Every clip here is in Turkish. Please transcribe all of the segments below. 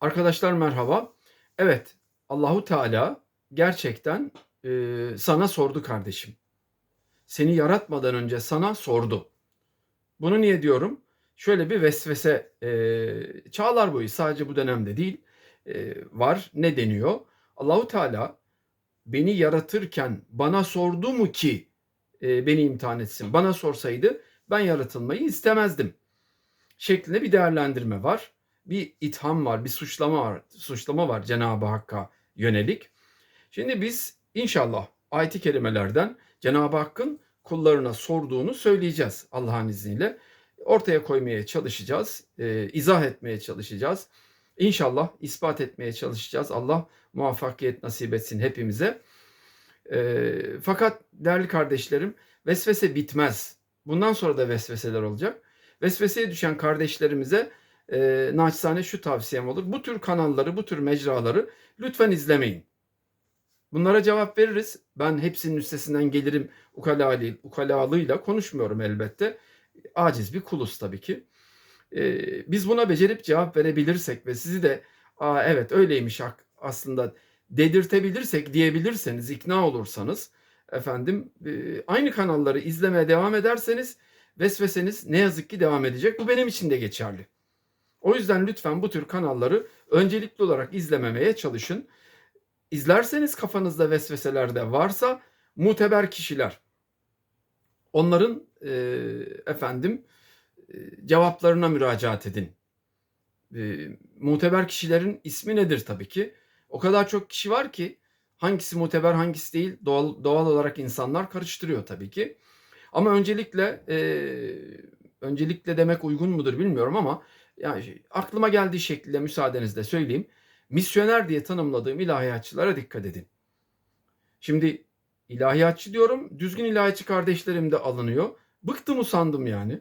Arkadaşlar merhaba. Evet, Allahu Teala gerçekten e, sana sordu kardeşim. Seni yaratmadan önce sana sordu. Bunu niye diyorum? Şöyle bir vesvese e, çağlar boyu sadece bu dönemde değil e, var. Ne deniyor? Allahu Teala beni yaratırken bana sordu mu ki e, beni imtihan etsin? Bana sorsaydı ben yaratılmayı istemezdim. Şeklinde bir değerlendirme var bir itham var, bir suçlama var, suçlama var Cenab-ı Hakk'a yönelik. Şimdi biz inşallah ayet-i kerimelerden Cenab-ı Hakk'ın kullarına sorduğunu söyleyeceğiz Allah'ın izniyle. Ortaya koymaya çalışacağız, e, izah etmeye çalışacağız. İnşallah ispat etmeye çalışacağız. Allah muvaffakiyet nasip etsin hepimize. E, fakat değerli kardeşlerim vesvese bitmez. Bundan sonra da vesveseler olacak. Vesveseye düşen kardeşlerimize e, naçizane şu tavsiyem olur. Bu tür kanalları, bu tür mecraları lütfen izlemeyin. Bunlara cevap veririz. Ben hepsinin üstesinden gelirim ukalalı, ukalalığıyla konuşmuyorum elbette. Aciz bir kuluz tabii ki. E, biz buna becerip cevap verebilirsek ve sizi de Aa, evet öyleymiş aslında dedirtebilirsek diyebilirseniz, ikna olursanız efendim e, aynı kanalları izlemeye devam ederseniz vesveseniz ne yazık ki devam edecek. Bu benim için de geçerli. O yüzden lütfen bu tür kanalları öncelikli olarak izlememeye çalışın. İzlerseniz kafanızda vesveseler de varsa muteber kişiler. Onların e, efendim e, cevaplarına müracaat edin. E, muteber kişilerin ismi nedir tabii ki? O kadar çok kişi var ki hangisi muteber hangisi değil doğal, doğal olarak insanlar karıştırıyor tabii ki. Ama öncelikle e, öncelikle demek uygun mudur bilmiyorum ama yani aklıma geldiği şekilde müsaadenizle söyleyeyim. Misyoner diye tanımladığım ilahiyatçılara dikkat edin. Şimdi ilahiyatçı diyorum, düzgün ilahiyatçı kardeşlerim de alınıyor. Bıktım usandım yani.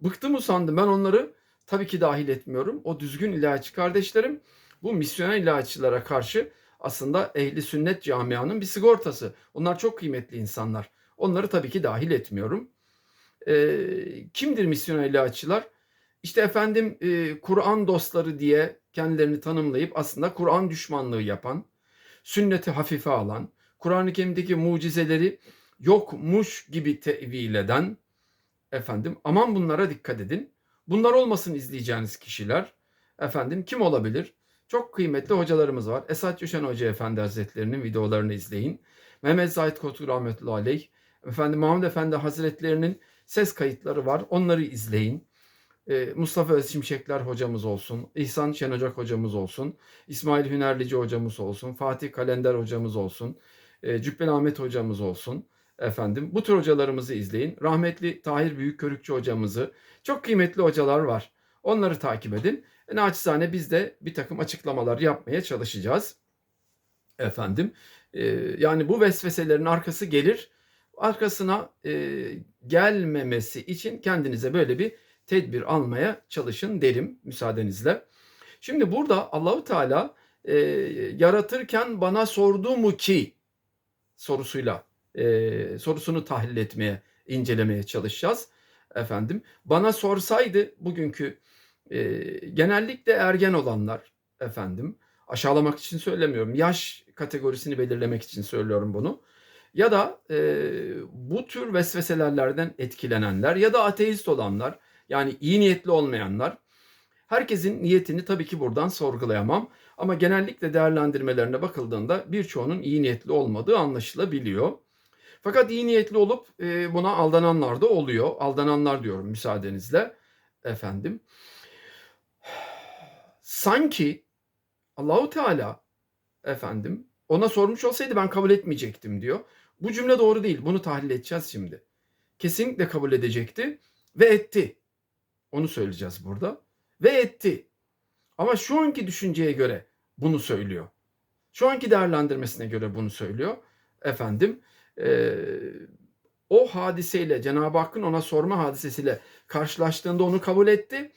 Bıktım usandım. Ben onları tabii ki dahil etmiyorum. O düzgün ilahiyatçı kardeşlerim bu misyoner ilahiyatçılara karşı aslında ehli sünnet camianın bir sigortası. Onlar çok kıymetli insanlar. Onları tabii ki dahil etmiyorum. Ee, kimdir misyoner ilahiyatçılar? İşte efendim e, Kur'an dostları diye kendilerini tanımlayıp aslında Kur'an düşmanlığı yapan, sünneti hafife alan, Kur'an-ı Kerim'deki mucizeleri yokmuş gibi tevil eden efendim aman bunlara dikkat edin. Bunlar olmasın izleyeceğiniz kişiler. Efendim kim olabilir? Çok kıymetli hocalarımız var. Esat Düşen Hoca Efendi Hazretlerinin videolarını izleyin. Mehmet Zahid Kotur rahmetullahi aleyh. Efendim Mahmud Efendi Hazretlerinin ses kayıtları var. Onları izleyin. Ee, Mustafa Özşimşekler hocamız olsun, İhsan Şenocak hocamız olsun, İsmail Hünerlici hocamız olsun, Fatih Kalender hocamız olsun, e, Cübbeli Ahmet hocamız olsun. Efendim bu tür hocalarımızı izleyin. Rahmetli Tahir Büyükkörükçü hocamızı, çok kıymetli hocalar var. Onları takip edin. E, naçizane biz de bir takım açıklamalar yapmaya çalışacağız. Efendim e, yani bu vesveselerin arkası gelir. Arkasına gelmemesi için kendinize böyle bir tedbir almaya çalışın derim müsaadenizle. Şimdi burada Allahu Teala e, yaratırken bana sordu mu ki sorusuyla e, sorusunu tahlil etmeye, incelemeye çalışacağız. Efendim bana sorsaydı bugünkü e, genellikle ergen olanlar efendim aşağılamak için söylemiyorum. Yaş kategorisini belirlemek için söylüyorum bunu. Ya da e, bu tür vesveselerden etkilenenler ya da ateist olanlar yani iyi niyetli olmayanlar. Herkesin niyetini tabii ki buradan sorgulayamam. Ama genellikle değerlendirmelerine bakıldığında birçoğunun iyi niyetli olmadığı anlaşılabiliyor. Fakat iyi niyetli olup e, buna aldananlar da oluyor. Aldananlar diyorum müsaadenizle efendim. Sanki Allahu Teala efendim ona sormuş olsaydı ben kabul etmeyecektim diyor. Bu cümle doğru değil. Bunu tahlil edeceğiz şimdi. Kesinlikle kabul edecekti ve etti. Onu söyleyeceğiz burada. Ve etti. Ama şu anki düşünceye göre bunu söylüyor. Şu anki değerlendirmesine göre bunu söylüyor. Efendim e, o hadiseyle Cenab-ı Hakk'ın ona sorma hadisesiyle karşılaştığında onu kabul etti.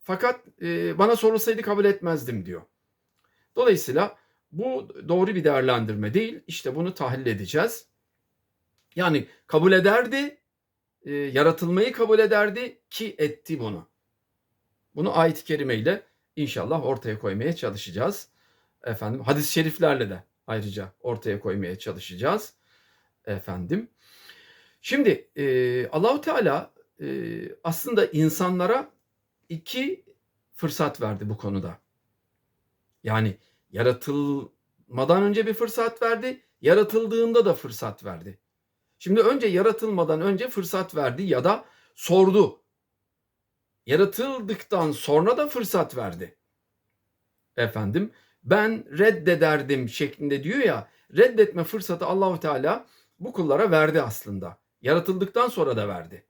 Fakat e, bana sorulsaydı kabul etmezdim diyor. Dolayısıyla bu doğru bir değerlendirme değil. İşte bunu tahlil edeceğiz. Yani kabul ederdi e, yaratılmayı kabul ederdi ki etti bunu. Bunu ayet-i kerime ile inşallah ortaya koymaya çalışacağız. Efendim hadis-i şeriflerle de ayrıca ortaya koymaya çalışacağız. Efendim. Şimdi e, Allahu Teala e, aslında insanlara iki fırsat verdi bu konuda. Yani yaratılmadan önce bir fırsat verdi, yaratıldığında da fırsat verdi. Şimdi önce yaratılmadan önce fırsat verdi ya da sordu. Yaratıldıktan sonra da fırsat verdi. Efendim ben reddederdim şeklinde diyor ya reddetme fırsatı Allahu Teala bu kullara verdi aslında. Yaratıldıktan sonra da verdi.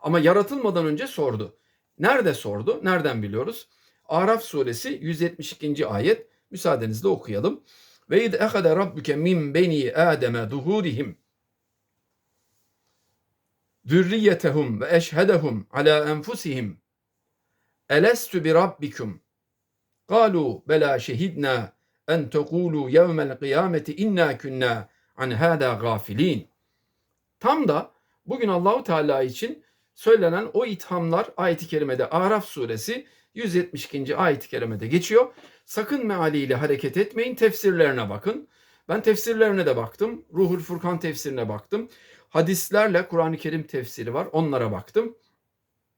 Ama yaratılmadan önce sordu. Nerede sordu? Nereden biliyoruz? Araf suresi 172. ayet. Müsaadenizle okuyalım. Ve id ehade rabbuke min beni ademe duhurihim zürriyetehum ve eşhedehum ala enfusihim elestu bi rabbikum kalu bela şehidna en tekulu yevmel kıyameti inna künna an hada gafilin tam da bugün Allahu Teala için söylenen o ithamlar ayet-i kerimede Araf suresi 172. ayet-i kerimede geçiyor. Sakın mealiyle hareket etmeyin, tefsirlerine bakın. Ben tefsirlerine de baktım. Ruhul Furkan tefsirine baktım. Hadislerle Kur'an-ı Kerim tefsiri var. Onlara baktım.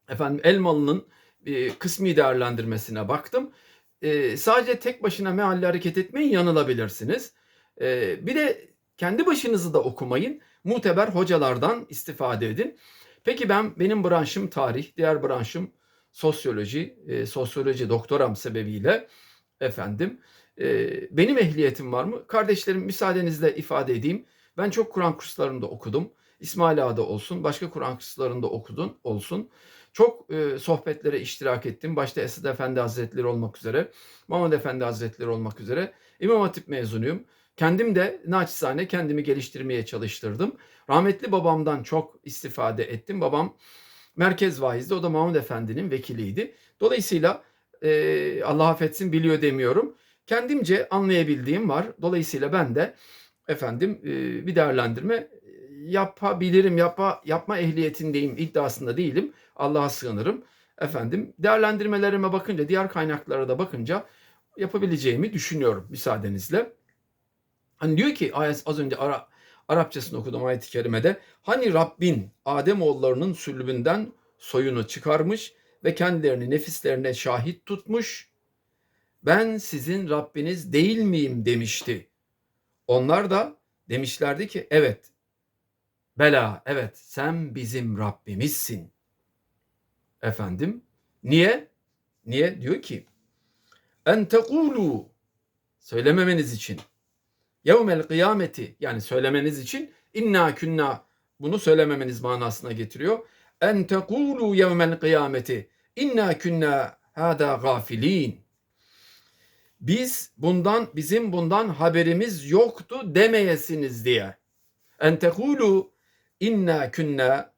Efendim Elmalı'nın e, kısmi değerlendirmesine baktım. E, sadece tek başına mealle hareket etmeyin yanılabilirsiniz. E, bir de kendi başınızı da okumayın. Muteber hocalardan istifade edin. Peki ben benim branşım tarih, diğer branşım sosyoloji, e, sosyoloji doktoram sebebiyle efendim e, benim ehliyetim var mı? Kardeşlerim müsaadenizle ifade edeyim. Ben çok Kur'an kurslarında okudum. İsmail Ağa'da olsun, başka Kur'an kurslarında okudun olsun. Çok e, sohbetlere iştirak ettim. Başta Esad Efendi Hazretleri olmak üzere, Muhammed Efendi Hazretleri olmak üzere. İmam Hatip mezunuyum. Kendim de naçizane kendimi geliştirmeye çalıştırdım. Rahmetli babamdan çok istifade ettim. Babam merkez vaizdi. O da Mahmud Efendi'nin vekiliydi. Dolayısıyla e, Allah affetsin biliyor demiyorum. Kendimce anlayabildiğim var. Dolayısıyla ben de efendim e, bir değerlendirme yapabilirim, yapa, yapma ehliyetindeyim iddiasında değilim. Allah'a sığınırım. Efendim değerlendirmelerime bakınca, diğer kaynaklara da bakınca yapabileceğimi düşünüyorum müsaadenizle. Hani diyor ki az önce Ara, Arapçasını okudum ayet-i kerimede. Hani Rabbin Adem oğullarının sülbünden soyunu çıkarmış ve kendilerini nefislerine şahit tutmuş. Ben sizin Rabbiniz değil miyim demişti. Onlar da demişlerdi ki evet Bela evet sen bizim Rabbimizsin. Efendim niye? Niye? Diyor ki en tekulu söylememeniz için yevmel kıyameti yani söylemeniz için inna künna bunu söylememeniz manasına getiriyor. En tekulu yevmel kıyameti inna künna hada gafilin. Biz bundan bizim bundan haberimiz yoktu demeyesiniz diye. En tekulu inna kunna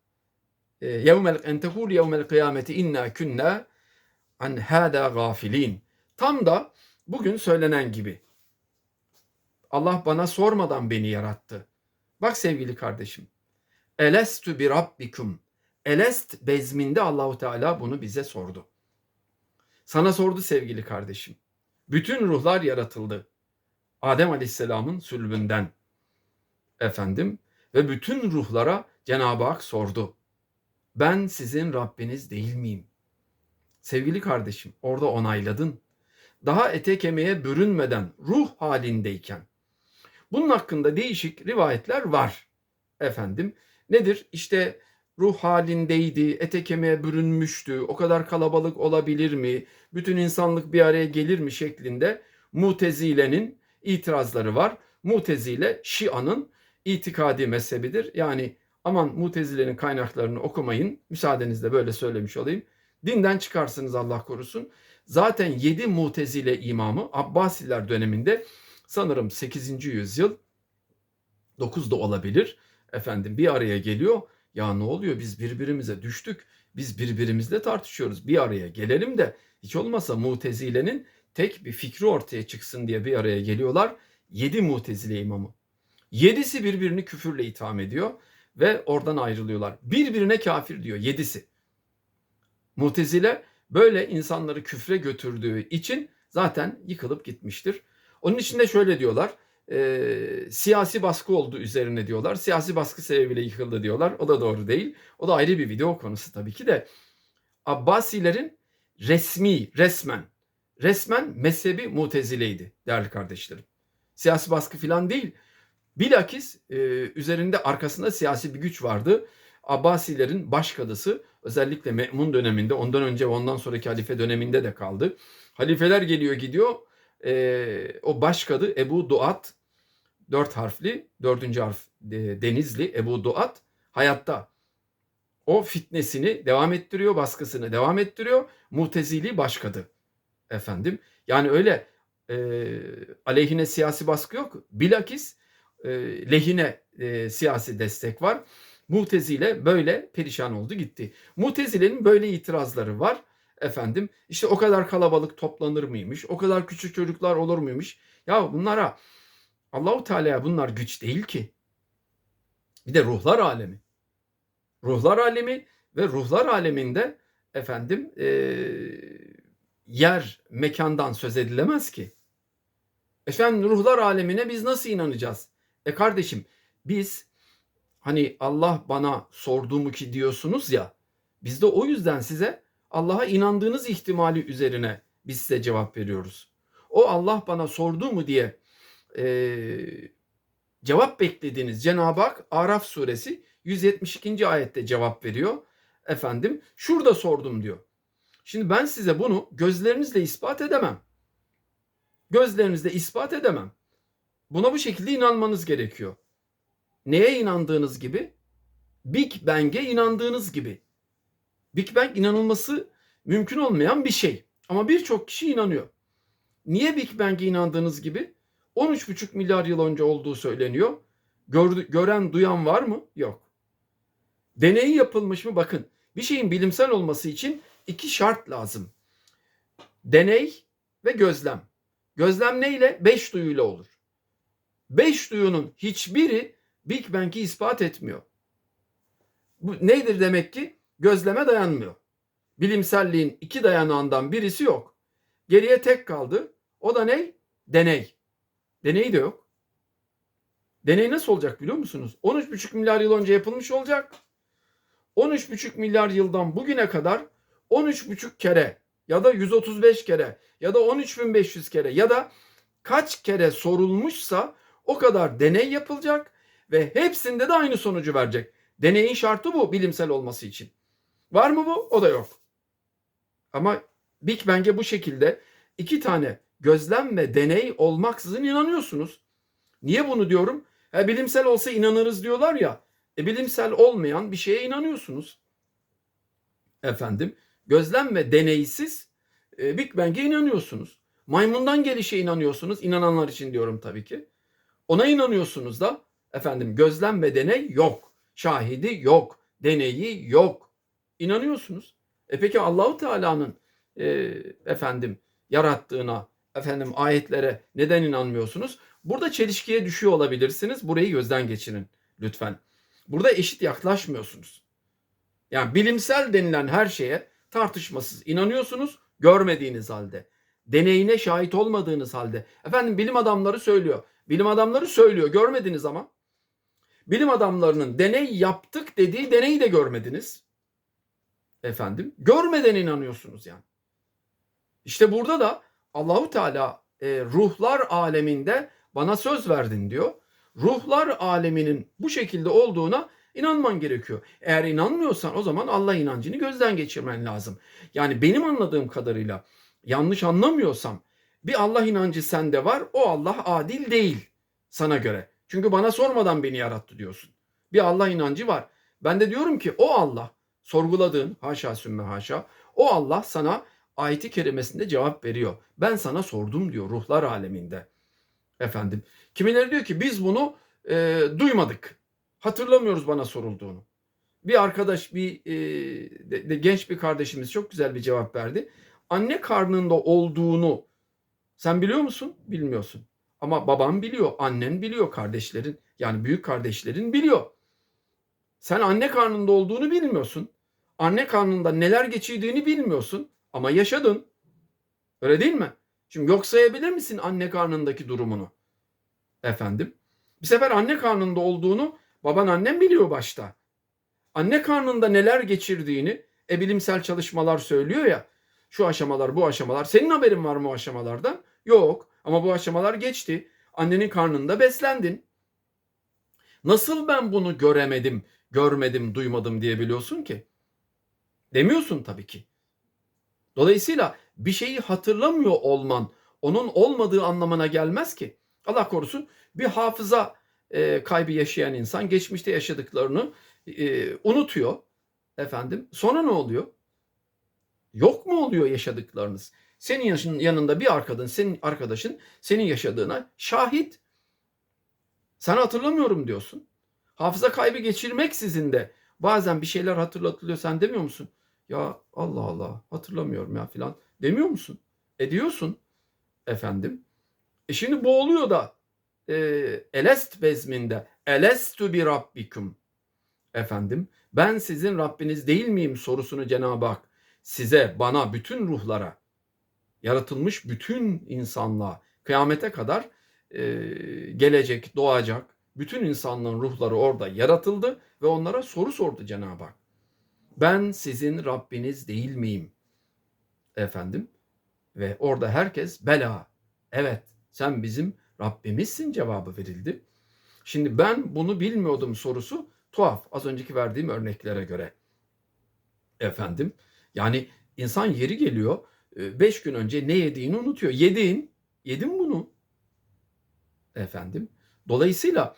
e, yevmel en tekul yevmel kıyameti inna kunna an hada gafilin. Tam da bugün söylenen gibi. Allah bana sormadan beni yarattı. Bak sevgili kardeşim. Elestu bi rabbikum. Elest bezminde Allahu Teala bunu bize sordu. Sana sordu sevgili kardeşim. Bütün ruhlar yaratıldı. Adem Aleyhisselam'ın sülbünden. Efendim ve bütün ruhlara Cenab-ı Hak sordu. Ben sizin Rabbiniz değil miyim? Sevgili kardeşim orada onayladın. Daha ete kemiğe bürünmeden ruh halindeyken. Bunun hakkında değişik rivayetler var. Efendim nedir? İşte ruh halindeydi, ete kemiğe bürünmüştü, o kadar kalabalık olabilir mi, bütün insanlık bir araya gelir mi şeklinde Mutezile'nin itirazları var. Mutezile Şia'nın itikadi mezhebidir. Yani aman mutezilerin kaynaklarını okumayın. Müsaadenizle böyle söylemiş olayım. Dinden çıkarsınız Allah korusun. Zaten 7 mutezile imamı Abbasiler döneminde sanırım 8. yüzyıl 9 da olabilir. Efendim bir araya geliyor. Ya ne oluyor biz birbirimize düştük. Biz birbirimizle tartışıyoruz. Bir araya gelelim de hiç olmasa mutezilenin tek bir fikri ortaya çıksın diye bir araya geliyorlar. 7 mutezile imamı. Yedisi birbirini küfürle itham ediyor ve oradan ayrılıyorlar. Birbirine kafir diyor yedisi. Mutezile böyle insanları küfre götürdüğü için zaten yıkılıp gitmiştir. Onun için de şöyle diyorlar. e, siyasi baskı oldu üzerine diyorlar. Siyasi baskı sebebiyle yıkıldı diyorlar. O da doğru değil. O da ayrı bir video konusu tabii ki de. Abbasilerin resmi, resmen, resmen mezhebi mutezileydi değerli kardeşlerim. Siyasi baskı falan değil. Bilakis e, üzerinde arkasında siyasi bir güç vardı. Abbasilerin başkadısı özellikle Me'mun döneminde ondan önce ve ondan sonraki halife döneminde de kaldı. Halifeler geliyor gidiyor. E, o başkadı Ebu Duat dört harfli dördüncü harf e, Denizli Ebu Duat hayatta. O fitnesini devam ettiriyor, baskısını devam ettiriyor. Mutezili başkadı efendim. Yani öyle e, aleyhine siyasi baskı yok. Bilakis e, lehine e, siyasi destek var. Mutezile böyle perişan oldu gitti. Mutezile'nin böyle itirazları var. Efendim işte o kadar kalabalık toplanır mıymış? O kadar küçük çocuklar olur muymuş? Ya bunlara Allahu Teala'ya bunlar güç değil ki. Bir de ruhlar alemi. Ruhlar alemi ve ruhlar aleminde efendim e, yer mekandan söz edilemez ki. Efendim ruhlar alemine biz nasıl inanacağız? E kardeşim biz hani Allah bana sordu mu ki diyorsunuz ya biz de o yüzden size Allah'a inandığınız ihtimali üzerine biz size cevap veriyoruz. O Allah bana sordu mu diye e, cevap beklediğiniz Cenab-ı Hak Araf suresi 172. ayette cevap veriyor. Efendim şurada sordum diyor. Şimdi ben size bunu gözlerinizle ispat edemem. Gözlerinizle ispat edemem. Buna bu şekilde inanmanız gerekiyor. Neye inandığınız gibi? Big Bang'e inandığınız gibi. Big Bang inanılması mümkün olmayan bir şey. Ama birçok kişi inanıyor. Niye Big Bang'e inandığınız gibi? 13,5 milyar yıl önce olduğu söyleniyor. Gördü, gören, duyan var mı? Yok. Deney yapılmış mı? Bakın bir şeyin bilimsel olması için iki şart lazım. Deney ve gözlem. Gözlem neyle? Beş duyuyla olur. Beş duyunun hiçbiri Big Bang'i ispat etmiyor. Bu nedir demek ki? Gözleme dayanmıyor. Bilimselliğin iki dayanağından birisi yok. Geriye tek kaldı. O da ne? Deney. Deney de yok. Deney nasıl olacak biliyor musunuz? 13,5 milyar yıl önce yapılmış olacak. 13,5 milyar yıldan bugüne kadar 13,5 kere ya da 135 kere ya da 13.500 kere ya da kaç kere sorulmuşsa o kadar deney yapılacak ve hepsinde de aynı sonucu verecek. Deneyin şartı bu bilimsel olması için. Var mı bu? O da yok. Ama Big Bang'e bu şekilde iki tane gözlem ve deney olmaksızın inanıyorsunuz. Niye bunu diyorum? E, bilimsel olsa inanırız diyorlar ya. E, bilimsel olmayan bir şeye inanıyorsunuz. Efendim gözlem ve deneysiz e, Big Bang'e inanıyorsunuz. Maymundan gelişe inanıyorsunuz. İnananlar için diyorum tabii ki. Ona inanıyorsunuz da efendim gözlem ve deney yok. Şahidi yok. Deneyi yok. İnanıyorsunuz. E peki Allahu Teala'nın e, efendim yarattığına, efendim ayetlere neden inanmıyorsunuz? Burada çelişkiye düşüyor olabilirsiniz. Burayı gözden geçirin lütfen. Burada eşit yaklaşmıyorsunuz. Yani bilimsel denilen her şeye tartışmasız inanıyorsunuz görmediğiniz halde. Deneyine şahit olmadığınız halde. Efendim bilim adamları söylüyor. Bilim adamları söylüyor görmediniz ama. Bilim adamlarının deney yaptık dediği deneyi de görmediniz. Efendim görmeden inanıyorsunuz yani. İşte burada da Allahu Teala e, ruhlar aleminde bana söz verdin diyor. Ruhlar aleminin bu şekilde olduğuna inanman gerekiyor. Eğer inanmıyorsan o zaman Allah inancını gözden geçirmen lazım. Yani benim anladığım kadarıyla yanlış anlamıyorsam bir Allah inancı sende var. O Allah adil değil sana göre. Çünkü bana sormadan beni yarattı diyorsun. Bir Allah inancı var. Ben de diyorum ki o Allah sorguladığın haşa sümme haşa o Allah sana ayeti kerimesinde cevap veriyor. Ben sana sordum diyor ruhlar aleminde. Efendim. Kimileri diyor ki biz bunu e, duymadık. Hatırlamıyoruz bana sorulduğunu. Bir arkadaş, bir e, de, de, genç bir kardeşimiz çok güzel bir cevap verdi. Anne karnında olduğunu sen biliyor musun? Bilmiyorsun. Ama baban biliyor, annen biliyor, kardeşlerin yani büyük kardeşlerin biliyor. Sen anne karnında olduğunu bilmiyorsun. Anne karnında neler geçirdiğini bilmiyorsun. Ama yaşadın. Öyle değil mi? Şimdi yok sayabilir misin anne karnındaki durumunu? Efendim. Bir sefer anne karnında olduğunu baban annem biliyor başta. Anne karnında neler geçirdiğini e bilimsel çalışmalar söylüyor ya. Şu aşamalar, bu aşamalar. Senin haberin var mı o aşamalardan? Yok. Ama bu aşamalar geçti. Annenin karnında beslendin. Nasıl ben bunu göremedim, görmedim, duymadım diyebiliyorsun ki? Demiyorsun tabii ki. Dolayısıyla bir şeyi hatırlamıyor olman onun olmadığı anlamına gelmez ki. Allah korusun bir hafıza e, kaybı yaşayan insan geçmişte yaşadıklarını e, unutuyor. Efendim sonra ne oluyor? Yok mu oluyor yaşadıklarınız? Senin yanında bir arkadaşın, senin arkadaşın senin yaşadığına şahit. Sen hatırlamıyorum diyorsun. Hafıza kaybı geçirmeksizin de bazen bir şeyler hatırlatılıyor. Sen demiyor musun? Ya Allah Allah hatırlamıyorum ya filan demiyor musun? Ediyorsun efendim. E şimdi bu oluyor da e, elest bezminde elestu bir rabbikum efendim ben sizin Rabbiniz değil miyim sorusunu Cenab-ı Hak size bana bütün ruhlara yaratılmış bütün insanlığa kıyamete kadar e, gelecek doğacak bütün insanlığın ruhları orada yaratıldı ve onlara soru sordu Cenab-ı Hak. Ben sizin Rabbiniz değil miyim? Efendim ve orada herkes bela evet sen bizim Rabbimizsin cevabı verildi. Şimdi ben bunu bilmiyordum sorusu tuhaf az önceki verdiğim örneklere göre. Efendim yani insan yeri geliyor beş gün önce ne yediğini unutuyor. Yedin, yedin bunu. Efendim. Dolayısıyla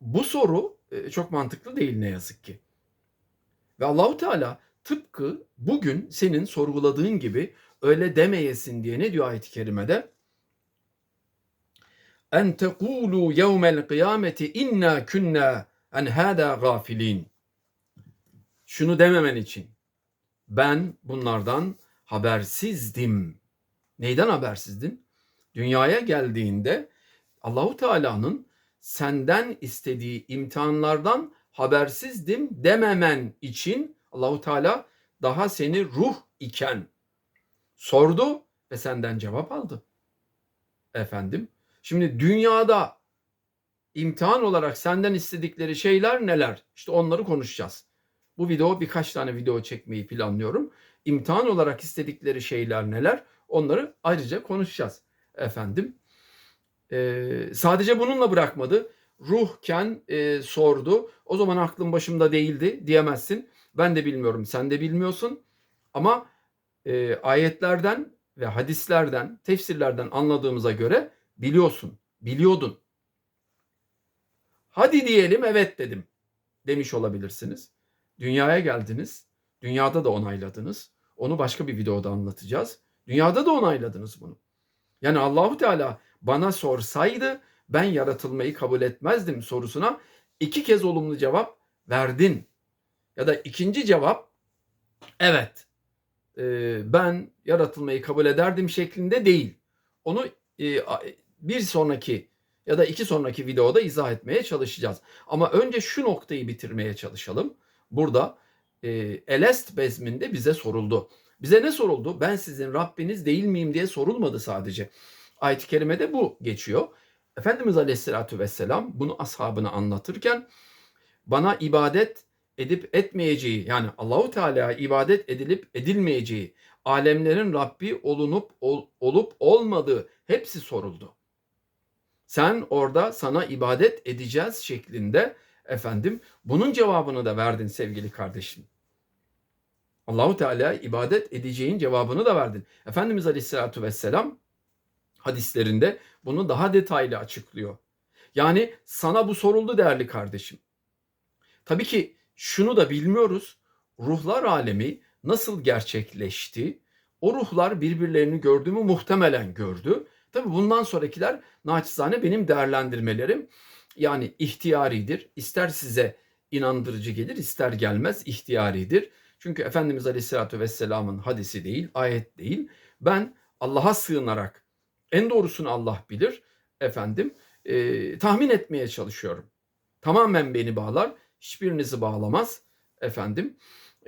bu soru çok mantıklı değil ne yazık ki. Ve Allahu Teala tıpkı bugün senin sorguladığın gibi öyle demeyesin diye ne diyor ayet-i kerimede? En tekulu yevmel kıyameti inna kunna en hada gafilin. Şunu dememen için ben bunlardan habersizdim. Neyden habersizdin? Dünyaya geldiğinde Allahu Teala'nın senden istediği imtihanlardan habersizdim dememen için Allahu Teala daha seni ruh iken sordu ve senden cevap aldı. Efendim, şimdi dünyada imtihan olarak senden istedikleri şeyler neler? İşte onları konuşacağız. Bu video birkaç tane video çekmeyi planlıyorum. İmtihan olarak istedikleri şeyler neler? Onları ayrıca konuşacağız. Efendim, ee, sadece bununla bırakmadı ruhken e, sordu. O zaman aklım başımda değildi diyemezsin. Ben de bilmiyorum, sen de bilmiyorsun. Ama e, ayetlerden ve hadislerden, tefsirlerden anladığımıza göre biliyorsun, biliyordun. Hadi diyelim evet dedim demiş olabilirsiniz. Dünyaya geldiniz. Dünyada da onayladınız. Onu başka bir videoda anlatacağız. Dünyada da onayladınız bunu. Yani Allahu Teala bana sorsaydı ben yaratılmayı kabul etmezdim sorusuna iki kez olumlu cevap verdin. Ya da ikinci cevap evet e, ben yaratılmayı kabul ederdim şeklinde değil. Onu e, bir sonraki ya da iki sonraki videoda izah etmeye çalışacağız. Ama önce şu noktayı bitirmeye çalışalım. Burada e, Elest bezminde bize soruldu. Bize ne soruldu? Ben sizin Rabbiniz değil miyim diye sorulmadı sadece. Ayet-i kerimede bu geçiyor. Efendimiz Aleyhisselatü Vesselam bunu ashabına anlatırken bana ibadet edip etmeyeceği yani Allahu Teala ibadet edilip edilmeyeceği alemlerin Rabbi olunup ol, olup olmadığı hepsi soruldu. Sen orada sana ibadet edeceğiz şeklinde efendim bunun cevabını da verdin sevgili kardeşim. Allahu Teala ibadet edeceğin cevabını da verdin. Efendimiz Aleyhisselatü Vesselam hadislerinde bunu daha detaylı açıklıyor. Yani sana bu soruldu değerli kardeşim. Tabii ki şunu da bilmiyoruz. Ruhlar alemi nasıl gerçekleşti? O ruhlar birbirlerini gördü mü muhtemelen gördü. Tabii bundan sonrakiler naçizane benim değerlendirmelerim. Yani ihtiyaridir. İster size inandırıcı gelir ister gelmez ihtiyaridir. Çünkü Efendimiz Aleyhisselatü Vesselam'ın hadisi değil, ayet değil. Ben Allah'a sığınarak en doğrusunu Allah bilir. Efendim e, tahmin etmeye çalışıyorum. Tamamen beni bağlar. Hiçbirinizi bağlamaz. Efendim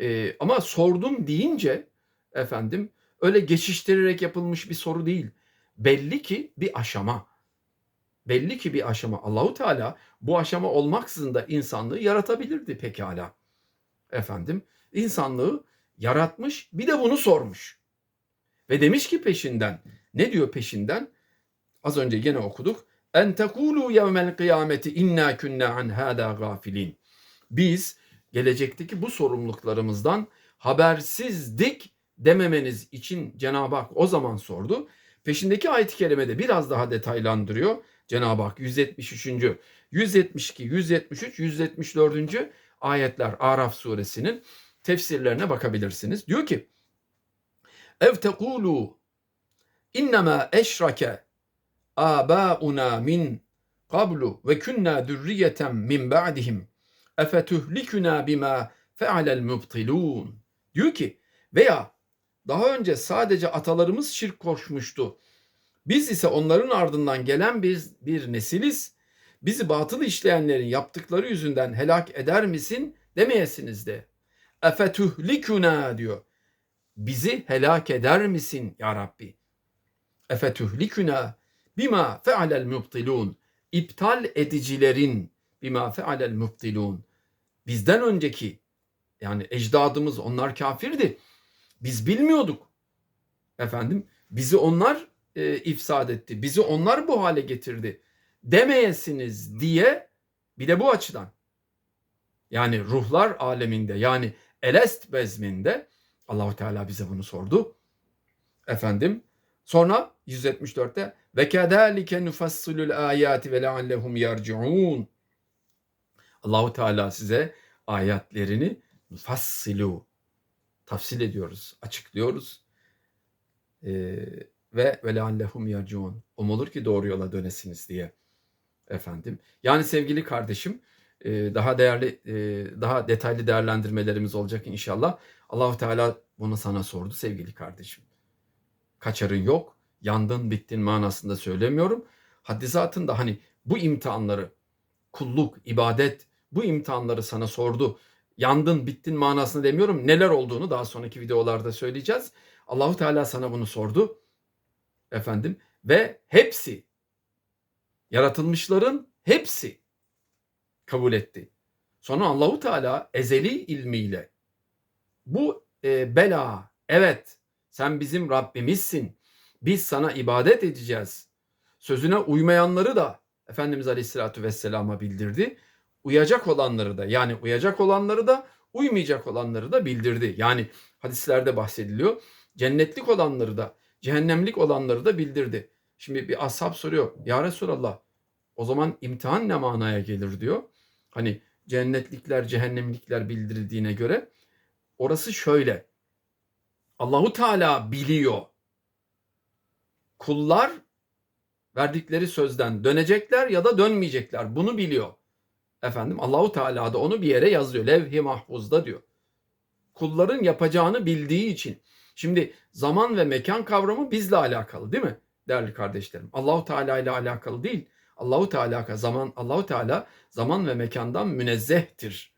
e, ama sordum deyince efendim öyle geçiştirerek yapılmış bir soru değil. Belli ki bir aşama. Belli ki bir aşama. Allahu Teala bu aşama olmaksızın da insanlığı yaratabilirdi pekala. Efendim, insanlığı yaratmış, bir de bunu sormuş. Ve demiş ki peşinden, ne diyor peşinden? Az önce gene okuduk. En tekulu yevmel kıyameti inna kunna an hada gafilin. Biz gelecekteki bu sorumluluklarımızdan habersizdik dememeniz için Cenab-ı Hak o zaman sordu. Peşindeki ayet-i kerimede biraz daha detaylandırıyor. Cenab-ı Hak 173. 172, 173, 174. ayetler Araf suresinin tefsirlerine bakabilirsiniz. Diyor ki Ev tekulu innema eşrake abauna min qablu ve kunna zürriyeten min ba'dihim efetuhlikuna bima fealel mubtilun. Diyor ki veya daha önce sadece atalarımız şirk koşmuştu. Biz ise onların ardından gelen bir, bir nesiliz. Bizi batıl işleyenlerin yaptıkları yüzünden helak eder misin demeyesiniz de. Efetuhlikuna diyor. Bizi helak eder misin ya Rabbi? Efetuhlikuna bima fealel mubtilun. İptal edicilerin bima fealel mubtilun. Bizden önceki yani ecdadımız onlar kafirdi. Biz bilmiyorduk. Efendim bizi onlar e, ifsad etti. Bizi onlar bu hale getirdi. Demeyesiniz diye bir de bu açıdan. Yani ruhlar aleminde yani elest bezminde Allahu Teala bize bunu sordu. Efendim sonra 174'te ve kedalike nufassilul ayati ve leallehum yerciun. Allahu Teala size ayetlerini nufassilu tafsil ediyoruz, açıklıyoruz. Ee, ve ve leallehum yerciun. Umulur ki doğru yola dönesiniz diye. Efendim. Yani sevgili kardeşim, e, daha değerli e, daha detaylı değerlendirmelerimiz olacak inşallah. Allahu Teala bunu sana sordu sevgili kardeşim. Kaçarın yok. Yandın bittin manasında söylemiyorum. Haddizatın da hani bu imtihanları kulluk, ibadet bu imtihanları sana sordu. Yandın, bittin manasında demiyorum. Neler olduğunu daha sonraki videolarda söyleyeceğiz. Allahu Teala sana bunu sordu. Efendim ve hepsi yaratılmışların hepsi kabul etti. Sonra Allahu Teala ezeli ilmiyle bu e, bela evet sen bizim Rabbimizsin. Biz sana ibadet edeceğiz. Sözüne uymayanları da Efendimiz Aleyhisselatü Vesselam'a bildirdi. Uyacak olanları da yani uyacak olanları da uymayacak olanları da bildirdi. Yani hadislerde bahsediliyor. Cennetlik olanları da cehennemlik olanları da bildirdi. Şimdi bir ashab soruyor. Ya Resulallah o zaman imtihan ne manaya gelir diyor. Hani cennetlikler, cehennemlikler bildirildiğine göre orası şöyle. Allahu Teala biliyor. Kullar verdikleri sözden dönecekler ya da dönmeyecekler. Bunu biliyor. Efendim Allahu Teala da onu bir yere yazıyor. Levh-i Mahfuz'da diyor. Kulların yapacağını bildiği için. Şimdi zaman ve mekan kavramı bizle alakalı değil mi? Değerli kardeşlerim. Allahu Teala ile alakalı değil. Allahu Teala zaman Allahu Teala zaman ve mekandan münezzehtir.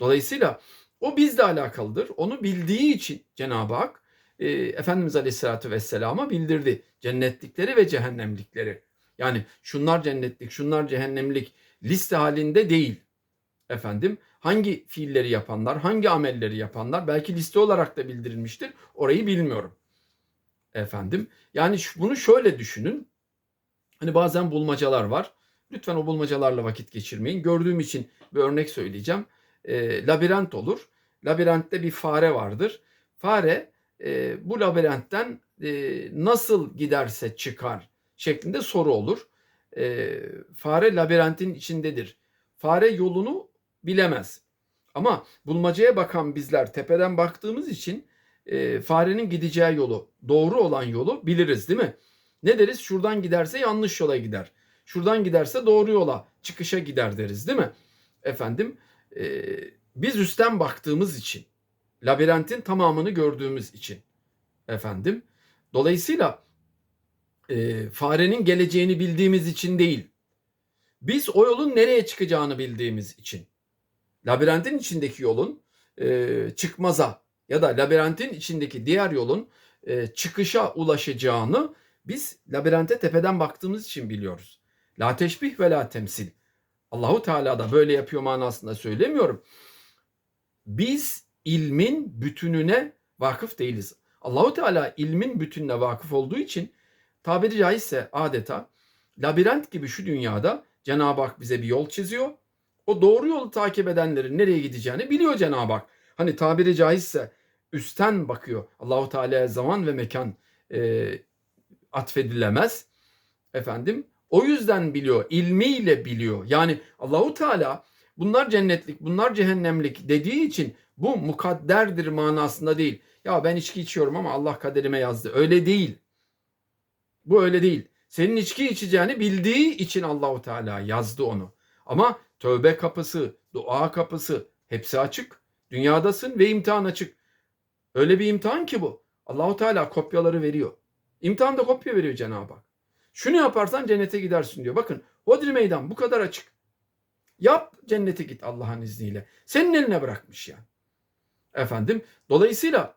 Dolayısıyla o bizle alakalıdır. Onu bildiği için Cenab-ı Hak e, Efendimiz Aleyhisselatü Vesselam'a bildirdi. Cennetlikleri ve cehennemlikleri. Yani şunlar cennetlik, şunlar cehennemlik liste halinde değil. Efendim hangi fiilleri yapanlar, hangi amelleri yapanlar belki liste olarak da bildirilmiştir. Orayı bilmiyorum. Efendim yani bunu şöyle düşünün. Hani bazen bulmacalar var. Lütfen o bulmacalarla vakit geçirmeyin. Gördüğüm için bir örnek söyleyeceğim. E, labirent olur. Labirentte bir fare vardır. Fare e, bu labirentten e, nasıl giderse çıkar şeklinde soru olur. E, fare labirentin içindedir. Fare yolunu bilemez. Ama bulmacaya bakan bizler tepeden baktığımız için e, farenin gideceği yolu, doğru olan yolu biliriz değil mi? Ne deriz? Şuradan giderse yanlış yola gider. Şuradan giderse doğru yola, çıkışa gider deriz değil mi? Efendim, e, biz üstten baktığımız için, labirentin tamamını gördüğümüz için efendim. Dolayısıyla e, farenin geleceğini bildiğimiz için değil. Biz o yolun nereye çıkacağını bildiğimiz için. Labirentin içindeki yolun e, çıkmaza ya da labirentin içindeki diğer yolun e, çıkışa ulaşacağını biz labirente tepeden baktığımız için biliyoruz. La teşbih ve la temsil. Allahu Teala da böyle yapıyor manasında söylemiyorum. Biz ilmin bütününe vakıf değiliz. Allahu Teala ilmin bütününe vakıf olduğu için tabiri caizse adeta labirent gibi şu dünyada Cenab-ı Hak bize bir yol çiziyor. O doğru yolu takip edenlerin nereye gideceğini biliyor Cenab-ı Hak. Hani tabiri caizse üstten bakıyor. Allahu Teala'ya zaman ve mekan e, atfedilemez. Efendim o yüzden biliyor, ilmiyle biliyor. Yani Allahu Teala bunlar cennetlik, bunlar cehennemlik dediği için bu mukadderdir manasında değil. Ya ben içki içiyorum ama Allah kaderime yazdı. Öyle değil. Bu öyle değil. Senin içki içeceğini bildiği için Allahu Teala yazdı onu. Ama tövbe kapısı, dua kapısı hepsi açık. Dünyadasın ve imtihan açık. Öyle bir imtihan ki bu. Allahu Teala kopyaları veriyor. İmtihanda kopya veriyor Cenab-ı Hak. Şunu yaparsan cennete gidersin diyor. Bakın Hodri meydan bu kadar açık. Yap cennete git Allah'ın izniyle. Senin eline bırakmış yani. Efendim dolayısıyla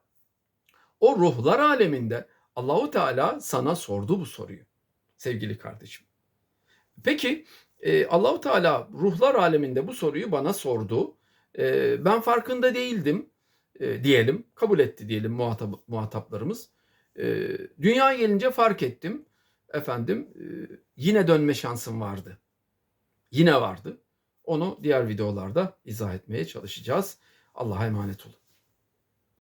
o ruhlar aleminde Allahu Teala sana sordu bu soruyu sevgili kardeşim. Peki e, Allahu Teala ruhlar aleminde bu soruyu bana sordu. E, ben farkında değildim e, diyelim. Kabul etti diyelim muhatap, muhataplarımız. E, dünya gelince fark ettim. Efendim e, yine dönme şansım vardı. Yine vardı. Onu diğer videolarda izah etmeye çalışacağız. Allah'a emanet olun.